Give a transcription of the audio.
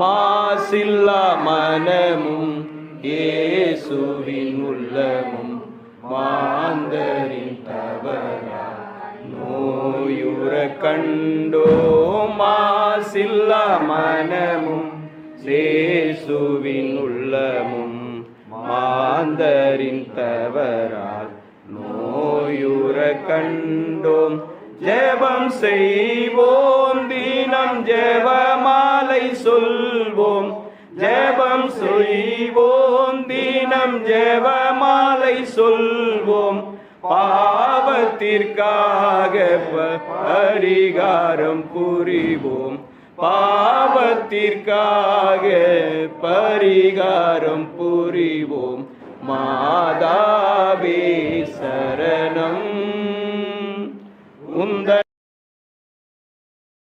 மாசில்லா மனமும் இயேசுவின் உள்ளமும் மாந்தரின் தவறா. நோயுற கண்டோ மாசில்லா மனமும் இயேசுவின் உள்ளமும் மாந்தரின் தவறால். நோயுற கண்டோம் ஜெபம் செய்வோம். சொல்வோம். ஜெபம் செய்வோம். தினம் ஜெபமாலை சொல்வோம். பாவத்திற்காக பரிகாரம் புரிவோம். பாவத்திற்காக பரிகாரம் புரிவோம். மாதாவே சரணம். உந்த